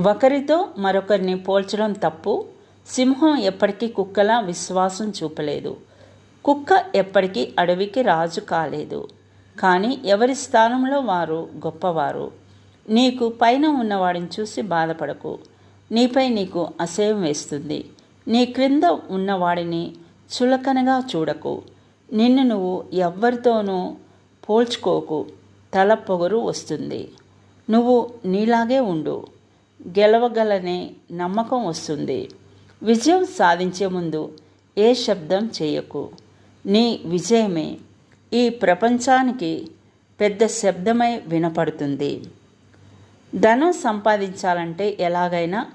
ఒకరితో మరొకరిని పోల్చడం తప్పు. సింహం ఎప్పటికీ కుక్కలా విశ్వాసం చూపలేదు. కుక్క ఎప్పటికీ అడవికి రాజు కాలేదు. కానీ ఎవరి స్థానంలో వారు గొప్పవారు? నీకు పైన ఉన్నవాడిని చూసి బాధపడకు. నీపై నీకు అసహ్యం వేస్తుంది. నీ క్రింద ఉన్నవాడిని చులకనగా చూడకు. నిన్ను నువ్వు ఎవ్వరితోనూ పోల్చుకోకు. తల పొగరు వస్తుంది. నువ్వు నీలాగే ఉండు. గెలవగలనే నమ్మకం వస్తుంది. విజయం సాధించే ముందు ఏ శబ్దం చేయకు. నీ విజయమే ఈ ప్రపంచానికి పెద్ద శబ్దమై వినపడుతుంది. ధనం సంపాదించాలంటే ఎలాగైనా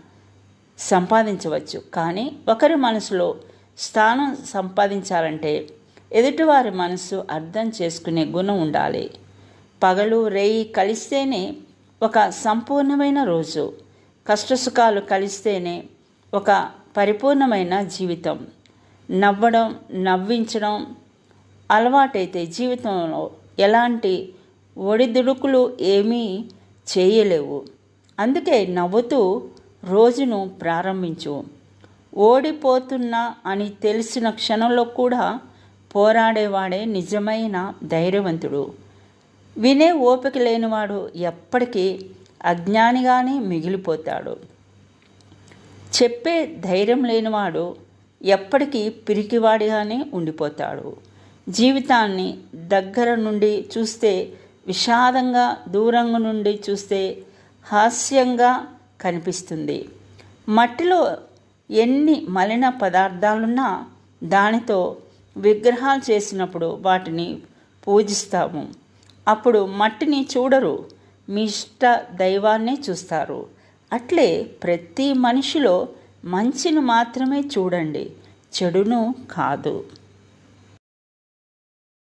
సంపాదించవచ్చు. కానీ ఒకరి మనసులో స్థానం సంపాదించాలంటే ఎదుటివారి మనసు అర్థం చేసుకునే గుణం ఉండాలి. పగలు రేయి కలిస్తేనే ఒక సంపూర్ణమైన రోజు. కష్టసుఖాలు కలిస్తేనే ఒక పరిపూర్ణమైన జీవితం. నవ్వడం నవ్వించడం అలవాటైతే జీవితంలో ఎలాంటి ఒడిదుడుకులు ఏమీ చేయలేవు. అందుకే నవ్వుతూ రోజును ప్రారంభించు. ఓడిపోతున్నా అని తెలిసిన క్షణంలో కూడా పోరాడేవాడే నిజమైన ధైర్యవంతుడు. వినే ఓపిక లేనివాడు ఎప్పటికీ అజ్ఞానిగానే మిగిలిపోతాడు. చెప్పే ధైర్యం లేనివాడు ఎప్పటికీ పిరికివాడిగానే ఉండిపోతాడు. జీవితాన్ని దగ్గర నుండి చూస్తే విషాదంగా దూరంగా నుండి చూస్తే హాస్యంగా కనిపిస్తుంది. మట్టిలో ఎన్ని మలిన పదార్థాలున్నా దానితో విగ్రహాలు చేసినప్పుడు వాటిని పూజిస్తాము. అప్పుడు మట్టిని చూడరు. మీ ఇష్ట దైవాన్నే చూస్తారు. అట్లే ప్రతి మనిషిలో మంచిని మాత్రమే చూడండి. చెడును కాదు.